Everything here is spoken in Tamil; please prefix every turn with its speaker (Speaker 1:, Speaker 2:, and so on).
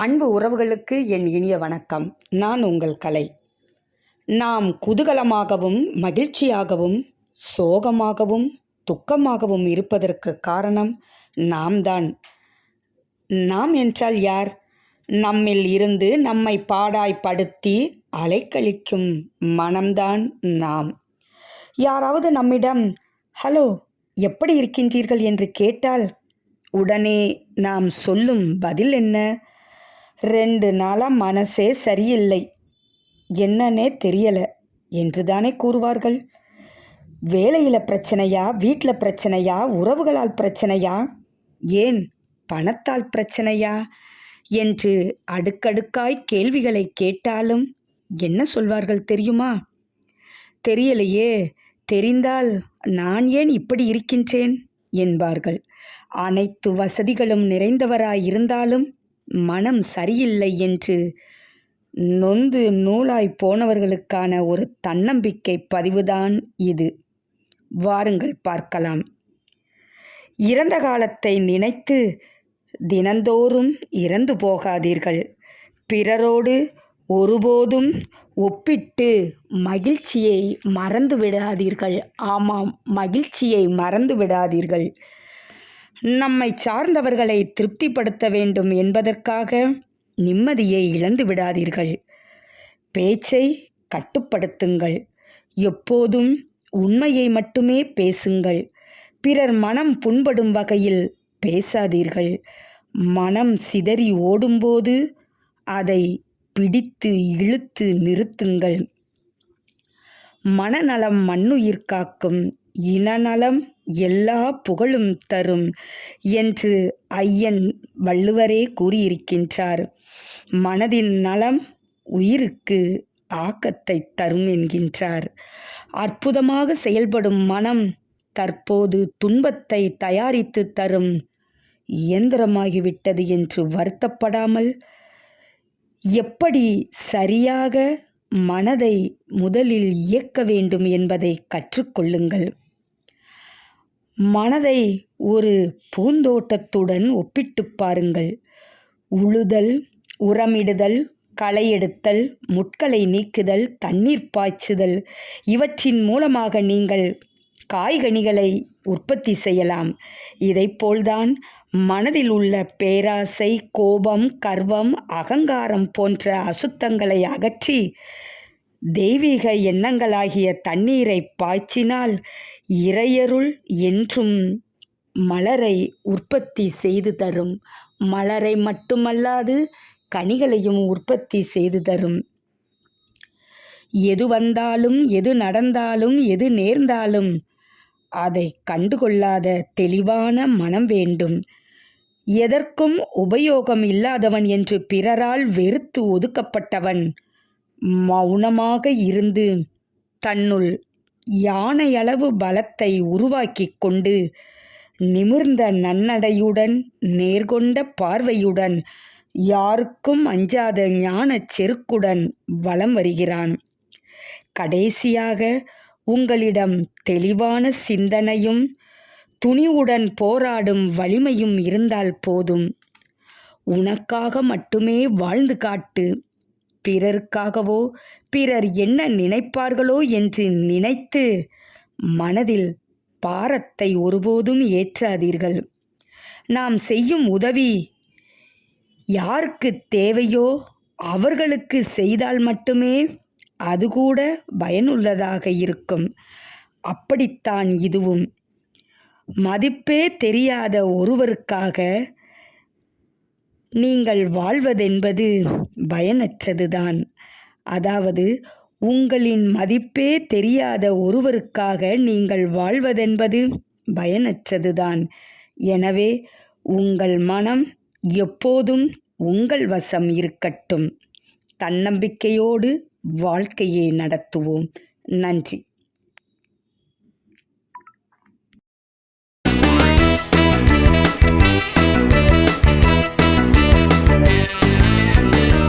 Speaker 1: அன்பு உறவுகளுக்கு என் இனிய வணக்கம். நான் உங்கள் கலை. நாம் குதூகலமாகவும் மகிழ்ச்சியாகவும் சோகமாகவும் துக்கமாகவும் இருப்பதற்கு காரணம் நாம் தான் நாம் என்றால் யார்? நம்மில் இருந்து நம்மை பாடாய்ப்படுத்தி அலைக்கழிக்கும் மனம்தான் நாம். யாராவது நம்மிடம் ஹலோ எப்படி இருக்கின்றீர்கள்? என்று கேட்டால் உடனே நாம் சொல்லும் பதில் என்ன? ரெண்டு நாளாக மனசே சரியில்லை. என்னன்னே தெரியலை என்று தானே கூறுவார்கள். வேலையில் பிரச்சனையா வீட்டில் பிரச்சனையா உறவுகளால் பிரச்சனையா? ஏன் பணத்தால் பிரச்சனையா? என்று அடுக்கடுக்காய் கேள்விகளை கேட்டாலும் என்ன சொல்வார்கள் தெரியுமா? தெரியலையே தெரிந்தால் நான் ஏன் இப்படி இருக்கின்றேன்? என்பார்கள். அனைத்து வசதிகளும் நிறைந்தவராய் இருந்தாலும் மனம் சரியில்லை என்று நொந்து நூலாய் போனவர்களுக்கான ஒரு தன்னம்பிக்கை பதிவுதான் இது. வாருங்கள் பார்க்கலாம். இறந்த காலத்தை நினைத்து தினந்தோறும் இறந்து போகாதீர்கள். பிறரோடு ஒருபோதும் ஒப்பிட்டு மகிழ்ச்சியை மறந்து விடாதீர்கள் ஆமாம் மகிழ்ச்சியை மறந்து விடாதீர்கள் நம்மை சார்ந்தவர்களை திருப்திப்படுத்த வேண்டும் என்பதற்காக நிம்மதியை இழந்து விடாதீர்கள். பேச்சை கட்டுப்படுத்துங்கள். எப்போதும் உண்மையை மட்டுமே பேசுங்கள். பிறர் மனம் புண்படும் வகையில் பேசாதீர்கள். மனம் சிதறி ஓடும்போது அதை பிடித்து இழுத்து நிறுத்துங்கள். மனநலம் மண்ணுயிர் காக்கும் இனநலம் எல்லா புகழும் தரும் என்று ஐயன் வள்ளுவரே கூறியிருக்கின்றார். மனதின் நலம் உயிருக்கு ஆக்கத்தை தரும் என்கின்றார். அற்புதமாக செயல்படும் மனம் தற்போது துன்பத்தை தயாரித்து தரும் இயந்திரமாகிவிட்டது என்று வருத்தப்படாமல் எப்படி சரியாக மனதை முதலில் இயக்க வேண்டும் என்பதை கற்றுக்கொள்ளுங்கள் மனதை ஒரு பூந்தோட்டத்துடன் ஒப்பிட்டு பாருங்கள். உழுதல் உரமிடுதல் களை எடுத்தல் முட்களை நீக்குதல் தண்ணீர் பாய்ச்சுதல் இவற்றின் மூலமாக நீங்கள் காய்கனிகளை உற்பத்தி செய்யலாம். இதைப்போல்தான் மனதில் உள்ள பேராசை கோபம் கர்வம் அகங்காரம் போன்ற அசுத்தங்களை அகற்றி தெய்வீக எண்ணங்களாகிய தண்ணீரை பாய்ச்சினால் இறையருள் என்றும் மலரை உற்பத்தி செய்து தரும். மலரை மட்டுமல்லாது கனிகளையும் உற்பத்தி செய்து தரும். எது வந்தாலும் எது நடந்தாலும் எது நேர்ந்தாலும் அதை கண்டுகொள்ளாத தெளிவான மனம் வேண்டும். எதற்கும் உபயோகம் இல்லாதவன் என்று பிறரால் வெறுத்து ஒதுக்கப்பட்டவன் மௌனமாக இருந்து தன்னுள் யானையளவு பலத்தை உருவாக்கி கொண்டு நிமிர்ந்த நன்னடையுடன் நேர்கொண்ட பார்வையுடன் யாருக்கும் அஞ்சாத ஞான செருக்குடன் வலம் வருகிறான். கடைசியாக உங்களிடம் தெளிவான சிந்தனையும் துணிவுடன் போராடும் வலிமையும் இருந்தால் போதும். உனக்காக மட்டுமே வாழ்ந்து காட்டு. பிறருக்காகவோ பிறர் என்ன நினைப்பார்களோ என்று நினைத்து மனதில் பாரத்தை ஒருபோதும் ஏற்றாதீர்கள். நாம் செய்யும் உதவி யாருக்கு தேவையோ அவர்களுக்கு செய்தால் மட்டுமே அது கூட பயனுள்ளதாக இருக்கும். அப்படித்தான் இதுவும். மதிப்பே தெரியாத ஒருவருக்காக நீங்கள் வாழ்வதென்பது பயனற்றதுதான். அதாவது உங்களின் மதிப்பே தெரியாத ஒருவருக்காக நீங்கள் வாழ்வதென்பது பயனற்றதுதான். எனவே உங்கள் மனம் எப்போதும் உங்கள் வசம் இருக்கட்டும். தன்னம்பிக்கையோடு வாழ்க்கையை நடத்துவோம். நன்றி.